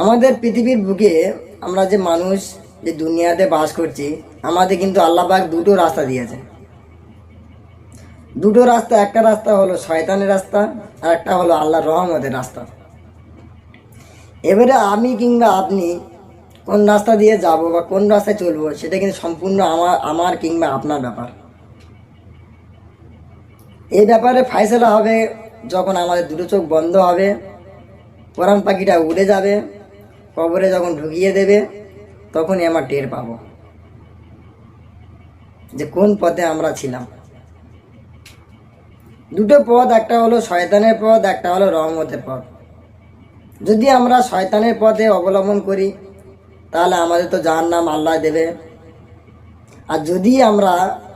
আমাদের পৃথিবীর বুকে আমরা যে মানুষ, যে দুনিয়াতে বাস করছি, আমাদের কিন্তু আল্লাহ পাক দুটো রাস্তা দিয়েছে। দুটো রাস্তা, একটা রাস্তা হলো শয়তানের রাস্তা, আর একটা হলো আল্লাহর রহমতের রাস্তা। এবারে আমি কিংবা আপনি কোন রাস্তা দিয়ে যাব বা কোন রাস্তায় চলবো, সেটা কিন্তু সম্পূর্ণ আমার আমার কিংবা আপনার ব্যাপার। এই ব্যাপারে ফাইসলা হবে যখন আমাদের দুটো চোখ বন্ধ হবে, কোরআন পাখিটা উড়ে যাবে। কবরে যখন ঢুকিয়ে দেবে, তখনই আমরা টের পাবো যে কোন পথে আমরা ছিলাম। দুটো পথ, একটা হলো শয়তানের পথ, একটা হলো রহমতের পথ। যদি আমরা শয়তানের পথে অবলম্বন করি, তাহলে আমাদের তো যার নাম আল্লাহ দেবে। আর যদি আমরা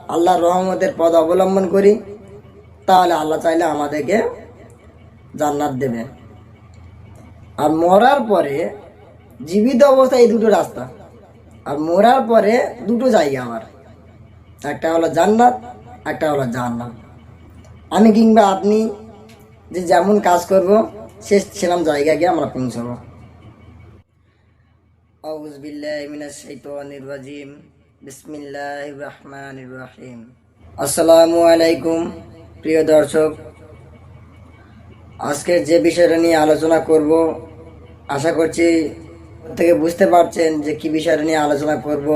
আল্লাহর রহমতের পদ অবলম্বন করি, তাহলে আল্লাহ চাইলে আমাদেরকে জান্নাত দেবে। আর মরার পরে জীবিত অবস্থায় এই দুটো রাস্তা। আর মরার পরে দুটো জায়গা আমার। একটা হলো জান্নাত, একটা হলো জাহান্নাম। আমি কিংবা আপনি যে যেমন কাজ করব, সে সেরকম জায়গা গিয়ে আমরা পৌঁছাবো। আউজ বিল্লাহ মিনাশ শাইতানির রাজিম। বিসমিল্লাহির রহমানির রহিম। আসসালামু আলাইকুম, প্রিয় দর্শক। আজকে যে বিষয়টা নিয়ে আলোচনা করব, আশা করছি থেকে বুঝতে পারছেন যে কি বিষয়টা নিয়ে আলোচনা করব।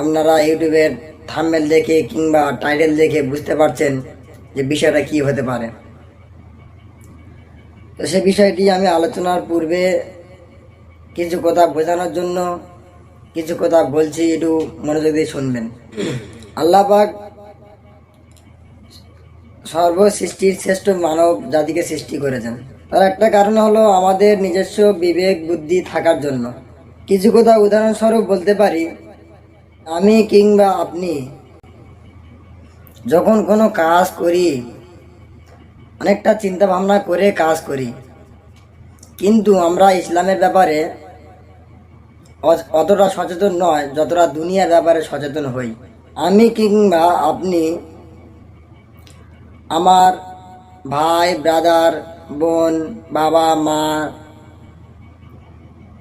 আপনারা ইউটিউবের থাম্বেল দেখে কিংবা টাইটেল দেখে বুঝতে পারছেন যে বিষয়টা কি হতে পারে। তো সে বিষয়টি আমি আলোচনার পূর্বে কিছু কথা বোঝানোর জন্য কিছু কথা বলছি, একটু মনোযোগ দিয়ে শুনবেন। আল্লাহ পাক সর্বসৃষ্টির শ্রেষ্ঠ মানব জাতিকে সৃষ্টি করেছেন। তার একটা কারণ হলো আমাদের নিজস্ব বিবেক, বুদ্ধি থাকার জন্য। কিছু কথা উদাহরণস্বরূপ বলতে পারি, আমি কিংবা আপনি, যখন কোনো কাজ করি, অনেকটা চিন্তা ভাবনা করে কাজ করি, কিন্তু আমরা ইসলামের ব্যাপারে অতটা সচেতন নয়, যতটা দুনিয়ার ব্যাপারে সচেতন হই। আমি কিংবা আপনি, আমার ভাই ব্রাদার বোন, বাবা, মা,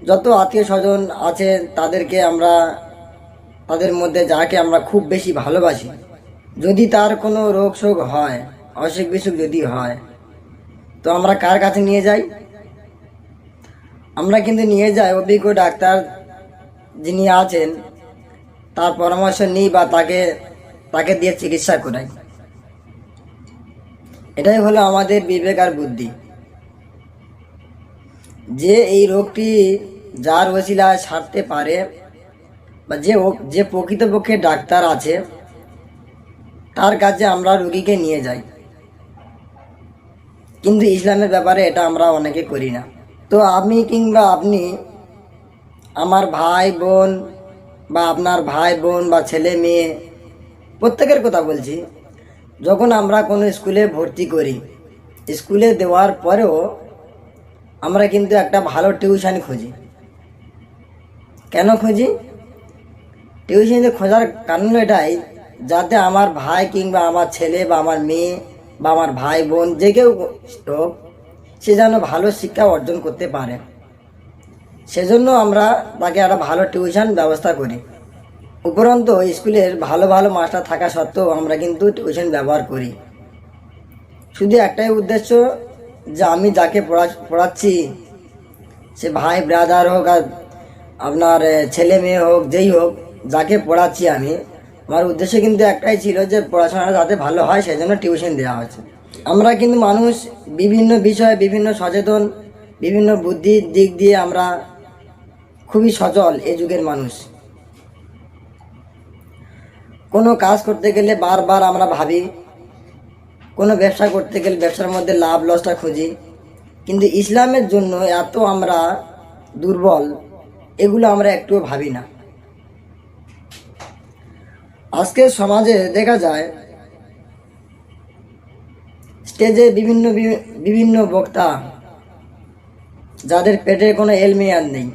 যত আত্মীয় স্বজন আছে, তাদেরকে আমরা, তাদের মধ্যে যাকে আমরা খুব বেশি ভালোবাসি, যদি তার কোনো রোগ শোক হয় অসুখ বিসুখ যদি হয়, তো আমরা কার কাছে নিয়ে যাই? আমরা কিন্তু নিয়ে যাই অভিজ্ঞ ডাক্তার যিনি আছেন, তার পরামর্শ নিই বা তাকে তাকে দিয়ে চিকিৎসা করাই। এটাই হলো আমাদের বিবেক আর বুদ্ধি। যে এই রোগটি যার ওসিলায় সারতে পারে বা যে যে প্রকৃতপক্ষে ডাক্তার আছে, তার কাছে আমরা রোগীকে নিয়ে যাই। কিন্তু ইসলামের ব্যাপারে এটা আমরা অনেকে করি না। তো আমি কিংবা আপনি আমার ভাই, বোন বা আপনার ভাই, বোন বা ছেলে, মেয়ে, প্রত্যেকের কথা বলছি। যখন আমরা কোনো স্কুলে ভর্তি করি, স্কুলে দেওয়ার পরেও আমরা কিন্তু একটা ভালো টিউশন খুঁজি। কেন খুঁজি? টিউশনে খোঁজার কারণ এটাই, যাতে আমার ভাই কিংবা আমার ছেলে বা আমার মেয়ে বা আমার ভাই বোন যে কেউ হোক, সে যেন ভালো শিক্ষা অর্জন করতে পারে। সেজন্য আমরা তাকে একটা ভালো টিউশন ব্যবস্থা করি। উপরন্ত স্কুলের ভালো ভালো মাস্টার থাকা সত্ত্বেও আমরা কিন্তু টিউশন ব্যবহার করি। শুধু একটাই উদ্দেশ্য যে আমি যাকে পড়া, পড়াচ্ছি, সে ভাই ব্রাদার হোক আর আপনার ছেলে মেয়ে হোক, যেই হোক, যাকে পড়াচ্ছি আমি, আমার উদ্দেশ্য কিন্তু একটাই ছিল যে পড়াশোনাটা যাতে ভালো হয় সেই জন্য টিউশন দেওয়া হয়েছে। আমরা কিন্তু মানুষ বিভিন্ন বিষয়ে বিভিন্ন সচেতন, বিভিন্ন বুদ্ধির দিক দিয়ে আমরা খুবই সচল এ যুগের মানুষ। কোনো কাজ করতে গেলে বারবার আমরা ভাবি, কোনো ব্যবসা করতে গেলে ব্যবসার মধ্যে লাভ লসটা খুঁজি। কিন্তু ইসলামের জন্য এত আমরা দুর্বল, এগুলো আমরা একটুও ভাবি না। আজকের সমাজে দেখা যায়, স্টেজে বিভিন্ন বিভিন্ন বক্তা, যাদের পেটে কোনো এলমিয়ান নেই,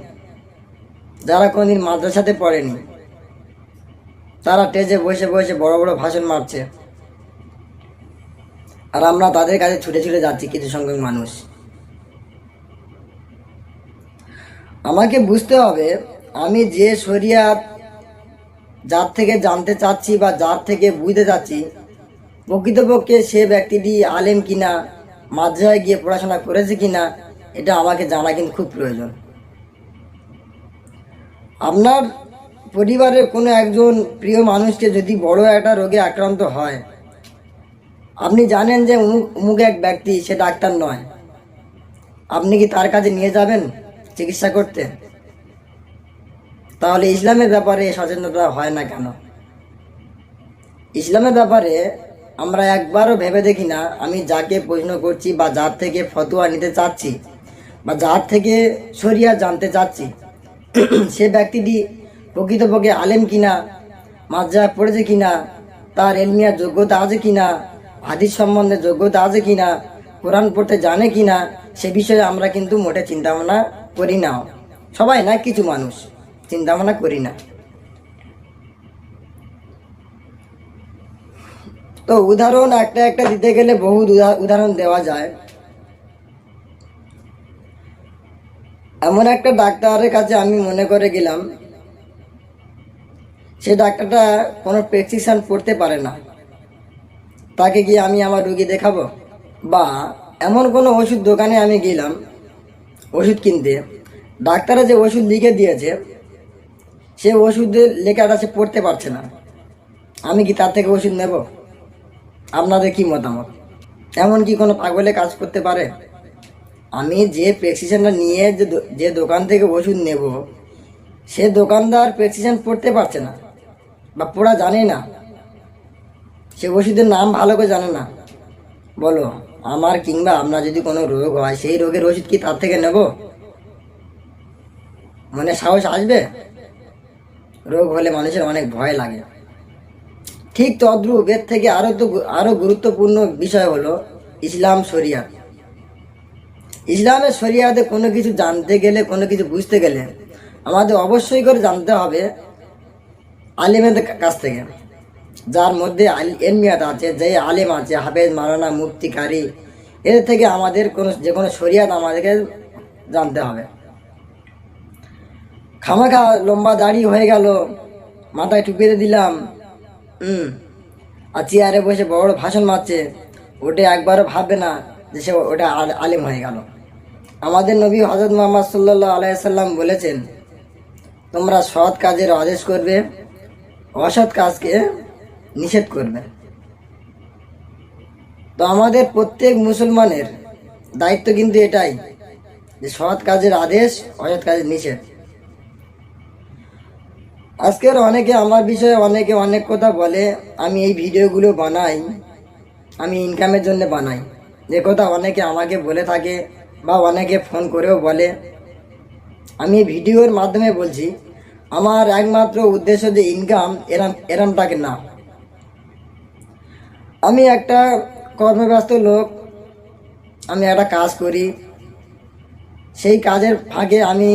যারা কোনোদিন মাদ্রাসাতে পড়েনি। তারা স্টেজে বসে বসে বড় বড় ভাষণ মারছে। আর আমরা তাদের কাছে ছুটে ছুটে যাচ্ছি কিছু সংখ্যক মানুষ। আমাকে বুঝতে হবে, আমি যে শরিয়াত যার থেকে জানতে চাচ্ছি বা যার থেকে বুঝতে চাচ্ছি, প্রকৃতপক্ষে সে ব্যক্তিটি আলেম কিনা, মাদ্রাসায় গিয়ে পড়াশোনা করেছে কিনা, এটা আমাকে জানা কিন্তু খুব প্রয়োজন। আপনার পরিবারের কোনো একজন প্রিয় মানুষকে যদি বড় একটা রোগে আক্রান্ত হয়, আপনি জানেন যে অমুক এক ব্যক্তি, সে ডাক্তার নয়। আপনি কি তার কাছে নিয়ে যাবেন চিকিৎসা করতে? তাহলে ইসলামের ব্যাপারে সচেতনতা হয় না কেন? ইসলামের ব্যাপারে আমরা একবারও ভেবে দেখি না, আমি যাকে প্রশ্ন করছি বা যার থেকে ফতোয়া নিতে চাচ্ছি বা যার থেকে শরিয়া জানতে চাচ্ছি, সে ব্যক্তিটি প্রকৃতপক্ষে আলেম কিনা, মাদ্রাসায় পড়েছে কিনা, তার এলমিয়ার যোগ্যতা আছে কিনা, হাদিস সম্বন্ধে যোগ্যতা আছে কিনা, কোরআন পড়তে জানে কিনা, সে বিষয়ে আমরা কিন্তু মোটে চিন্তা ভাবনা করি না। সবাই না, কিছু মানুষ চিন্তা ভাবনা করি না। তো উদাহরণ একটা একটা দিতে গেলে বহু উদা- উদাহরণ দেওয়া যায়। এমন একটা ডাক্তারের কাছে আমি মনে করে গেলাম সে ডাক্তারটা কোনো প্রেসক্রিপশন পড়তে পারে না। তাকে গিয়ে আমি আমার রুগী দেখাবো। বা এমন কোনো ওষুধ দোকানে আমি গেলাম, ওষুধ কিনতে। ডাক্তাররা যে ওষুধ লিখে দিয়েছে, সে ওষুধের লেখাটা সে পড়তে পারছে না। আমি কি তার থেকে ওষুধ নেব? আপনাদের কি মতামত? এমন কি কোনো পাগলে কাজ করতে পারে? আমি যে প্রেসক্রিপশনটা নিয়ে যে যে দোকান থেকে ওষুধ নেব, সে দোকানদার প্রেসক্রিপশন পড়তে পারছে না। বা পড়া জানে না। সে ওষুধের নাম ভালো করে জানে না। বলো, আমার কিংবা আপনার যদি কোনো রোগ হয়, সেই রোগের ওষুধ কি তার থেকে নেব? মনে সাহস আসবে? রোগ হলে মানুষের অনেক ভয় লাগে। ঠিক তদ্রূপ, এর থেকে আরও তো গু- আরও গুরুত্বপূর্ণ বিষয় হলো ইসলাম শরিয়াত। ইসলামের শরিয়াতে কোনো কিছু জানতে গেলে, কোনো কিছু বুঝতে গেলে আমাদের অবশ্যই করে জানতে হবে আলিমের কাছ থেকে। যার মধ্যে এলমিয়াত আছে, যে আলেম আছে, হাফেজ মারানা মুফতি কারি এদের থেকে আমাদের কোনো যে কোনো শরিয়াত আমাদেরকে জানতে হবে। খামাখা লম্বা দাড়ি হয়ে গেল, মাথায় টুপিয়ে দিলাম, হুম, আর চেয়ারে বসে বড় ভাষণ মারছে, ওটা একবারও ভাববে না যে সে ওটা আল- আলেম হয়ে গেল। আমাদের নবী হজরত মোহাম্মদ সাল্লাহ আলাইসাল্লাম বলেছেন, তোমরা সৎ কাজের আদেশ করবে অসৎ কাজকে নিষেধ করবে। তো আমাদের প্রত্যেক মুসলমানের দায়িত্ব কিন্তু এটাই, যে সৎ কাজের আদেশ, অসৎ কাজের নিষেধ। আজকের অনেকে আমার বিষয়ে অনেকে অনেক কথা বলে, আমি এই ভিডিওগুলো বানাই, আমি ইনকামের জন্য বানাই। যে কথা অনেকে আমাকে বলে থাকে বা অনেকে ফোন করেও বলে। আমি ভিডিওর মাধ্যমে বলছি আমার একমাত্র উদ্দেশ্য যে ইনকাম এরাম, এরমটাকে না। আমি একটা কর্মব্যস্ত লোক, আমি একটা কাজ করি। সেই কাজের ফাঁকে আমি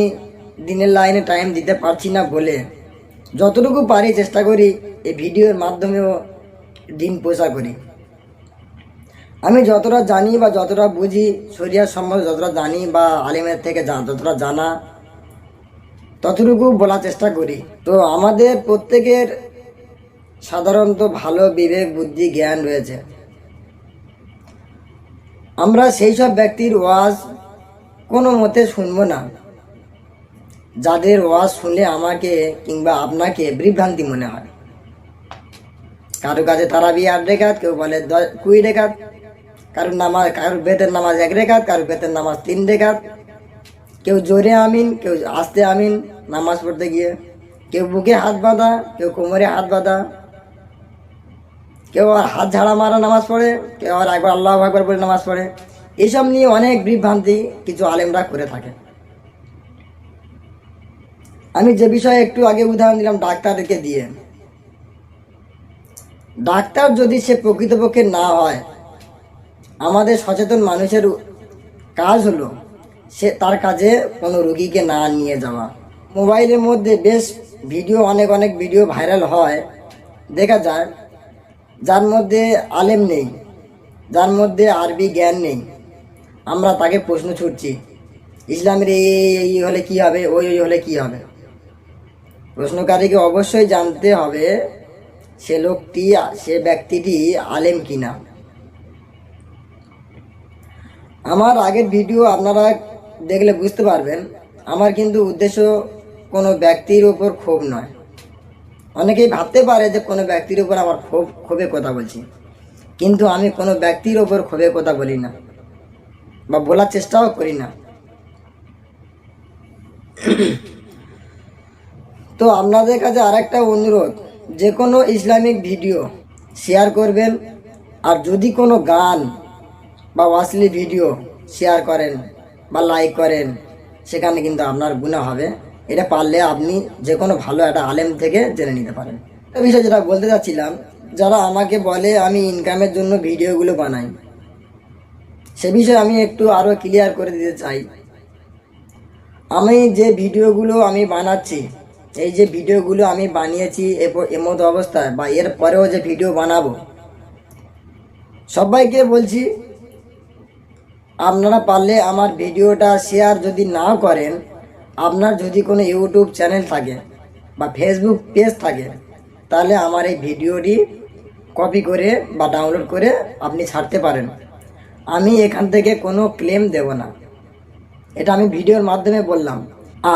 দিনের লাইনে টাইম দিতে পারছি না বলে। যতটুকু পারি চেষ্টা করি, এই ভিডিওর মাধ্যমেও দিন পোষা করি। আমি যতটা জানি বা যতটা বুঝি, শরিয়ার সম্বন্ধে যতটা জানি বা আলিমের থেকে যতটা জানা ততটুকু বলার চেষ্টা করি। তো আমাদের প্রত্যেকের সাধারণত ভালো বিবেক, বুদ্ধি, জ্ঞান রয়েছে। আমরা সেই সব ব্যক্তির ওয়াজ কোনো মতে শুনব না। যাদের ওয়াজ শুনলে আমাকে কিংবা আপনাকে বিভ্রান্তি মনে হয়। কারও কাছে তারা বিয়ে আট রেখাত, কেউ বলে কুড়ি রেখাত, কারোর নামাজ, কারোর বেতের নামাজ এক রেখাত, কারোর বেতের নামাজ তিন রেখাত, কেউ জোরে আমিন, কেউ আস্তে আমিন নামাজ পড়তে গিয়ে কেউ বুকে হাত বাঁধা, কেউ কোমরে হাত বাঁধা। কেউ আর হাত ঝাড়া মারা নামাজ পড়ে, কেউ আর একবার আল্লাহ একবার বলে নামাজ পড়ে। এইসব নিয়ে অনেক বিভ্রান্তি কিছু আলেমরা করে থাকে। আমি যে বিষয়ে একটু আগে উদাহরণ দিলাম ডাক্তারকে দিয়ে। ডাক্তার যদি সে প্রকৃতপক্ষে না হয়, আমাদের সচেতন মানুষের কাজ হলো সে তার কাজে কোনো রুগীকে না নিয়ে যাওয়া। মোবাইলের মধ্যে বেশ ভিডিও, অনেক অনেক ভিডিও ভাইরাল হয়। দেখা যায় যার মধ্যে আলেম নেই, যার মধ্যে আরবি জ্ঞান নেই, আমরা তাকে প্রশ্ন ছুটছি, ইসলামের এই, এই- হলে কি হবে, ওই ওই হলে কি হবে? প্রশ্নকারীকে অবশ্যই জানতে হবে, সে লোকটি, সে ব্যক্তিটি আলেম কিনা। আমার আগের ভিডিও আপনারা দেখলে বুঝতে পারবেন। আমার কিন্তু উদ্দেশ্য কোনো ব্যক্তির উপর ক্ষোভ নয়। অনেকেই ভাবতে পারে যে কোনো ব্যক্তির উপর আমার ক্ষোভ ক্ষোভে কথা বলছি। কিন্তু আমি কোনো ব্যক্তির ওপর ক্ষোভে কথা বলি না বা বলার চেষ্টাও করি না। তো আপনাদের কাছে আরেকটা অনুরোধ, যে কোনো ইসলামিক ভিডিও শেয়ার করবেন আর যদি কোনো গান বা ওয়াসলি ভিডিও শেয়ার করেন বা লাইক করেন, সেখানে কিন্তু আপনার গুণা হবে। এটা পারলে আপনি যে কোনো ভালো একটা আলেম থেকে জেনে নিতে পারেন। তো বিষয় যেটা বলতে চাচ্ছিলাম, যারা আমাকে বলে আমি ইনকামের জন্য ভিডিওগুলো বানাই, সে বিষয়ে আমি একটু আরও ক্লিয়ার করে দিতে চাই। আমি যে ভিডিওগুলো আমি বানাচ্ছি, এই যে ভিডিওগুলো আমি বানিয়েছি এমতো অবস্থায় বা এর পরেও যে ভিডিও বানাবো, সবাইকে বলছি, আপনারা পারলে আমার ভিডিওটা শেয়ার যদি না করেন আপনার যদি কোনো ইউটিউব চ্যানেল থাকে বা ফেসবুক পেজ থাকে, তাহলে আমার এই ভিডিওটি কপি করে বা ডাউনলোড করে আপনি ছাড়তে পারেন। আমি এখান থেকে কোনো ক্লেম দেব না। এটা আমি ভিডিওর মাধ্যমে বললাম।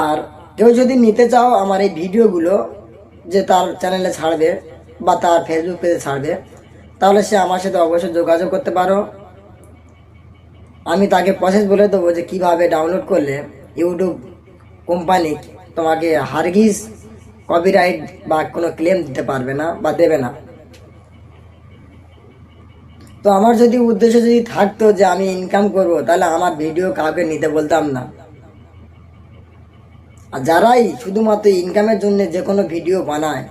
আর কেউ যদি নিতে চাও আমার এই ভিডিওগুলো যে তার চ্যানেলে ছাড়বে বা তার ফেসবুক পেজে ছাড়বে, তাহলে সে আমার সাথে অবশ্যই যোগাযোগ করতে পারো। আমি তাকে প্রসেস বলে দেবো যে কীভাবে ডাউনলোড করলে ইউটিউব কোম্পানি তোমাকে হারগিজ কপিরাইট বা কোনো ক্লেম দিতে পারবে না বা দেবে না। তো আমার যদি উদ্দেশ্য যদি থাকতো যে আমি ইনকাম করব, তাহলে আমার ভিডিও কাউকে নিতে বলতাম না। আর যারাই শুধুমাত্র ইনকামের জন্য যে কোনো ভিডিও বানায়,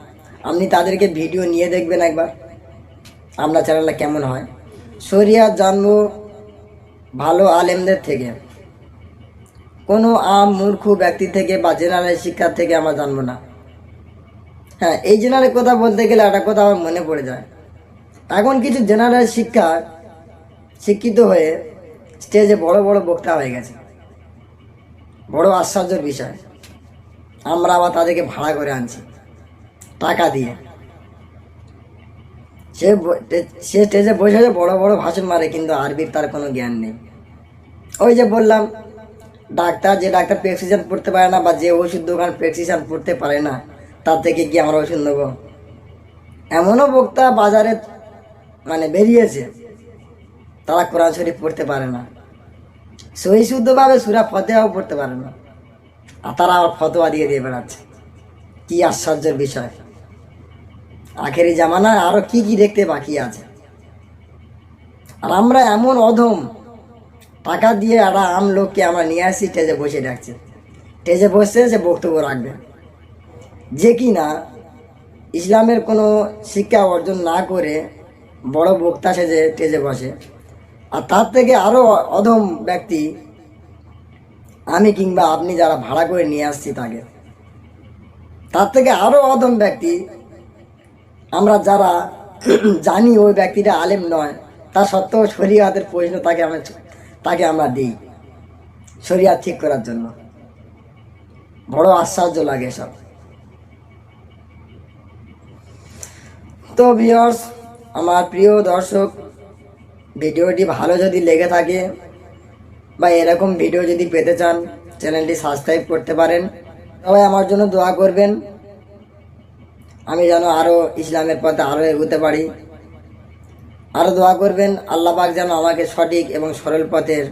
আপনি তাদেরকে ভিডিও নিয়ে দেখবেন একবার। আপনার চ্যানেলটা কেমন হয়? শরিয়া জানব ভালো আলেমদের থেকে। কোনো আম মূর্খ ব্যক্তি থেকে বা জেনারেল শিক্ষার থেকে আমরা জানব না। হ্যাঁ এই জেনারেল কথা বলতে গেলে একটা কথা আমার মনে পড়ে যায়। এখন কিছু জেনারেল শিক্ষা শিক্ষিত হয়ে স্টেজে বড় বড় বক্তা হয়ে গেছে। বড় আশ্চর্যের বিষয়। আমরা আবার তাদেরকে ভাড়া করে আনছি, টাকা দিয়ে। সে সে স্টেজে বসে বড় বড় ভাষণ মারে, কিন্তু আরবির তার কোনো জ্ঞান নেই। ওই যে বললাম ডাক্তার যে ডাক্তার প্রেসক্রিপশন পড়তে পারে না বা যে ওষুধ দোকান প্রেসক্রিপশন পড়তে পারে না, তার থেকে কি আমরা ওষুধ নেব? এমনও বক্তা বাজারে মানে বেরিয়েছে, তারা কোরআন শরীফ পড়তে পারে না। সহি শুদ্ধভাবে সুরা ফতেহাও পড়তে পারে না। আর তারা আবার ফতোয়া দিয়ে দিয়ে বেড়াচ্ছে। কি আশ্চর্যের বিষয়। আখেরি জামানায় আরও কি কি দেখতে বাকি আছে। আর আমরা এমন অধম টাকা দিয়ে একটা আম লোককে আমরা নিয়ে আসি স্টেজে বসে ডাকছে। স্টেজে বসে সে বক্তব্য রাখবে। যে কি না ইসলামের কোনো শিক্ষা অর্জন না করে বড় বক্তা সেজে স্টেজে বসে। আর তার থেকে আরও অধম ব্যক্তি আমি কিংবা আপনি যারা ভাড়া করে নিয়ে আসছি তাকে। তার থেকে আরও অধম ব্যক্তি আমরা যারা জানি ওই ব্যক্তিটা আলেম নয় তা সত্ত্বেও শরীয়তের প্রশ্ন তাকে আমরা তাকে আমরা দিই শরিয়াত ঠিক করার জন্য। বড় আশ্চর্য লাগে সব তো ভিউয়ার্স আমার প্রিয় দর্শক, ভিডিওটি ভালো যদি লেগে থাকে বা এরকম ভিডিও যদি পেতে চান, চ্যানেলটি সাবস্ক্রাইব করতে পারেন। সবাই আমার জন্য দোয়া করবেন। আমি যেন আরও ইসলামের পথে আরও এগোতে পারি। আরও দোয়া করবেন আল্লাহ পাক যেন আমাকে সঠিক এবং সরল পথের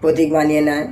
প্রতীক বানিয়ে নেয়।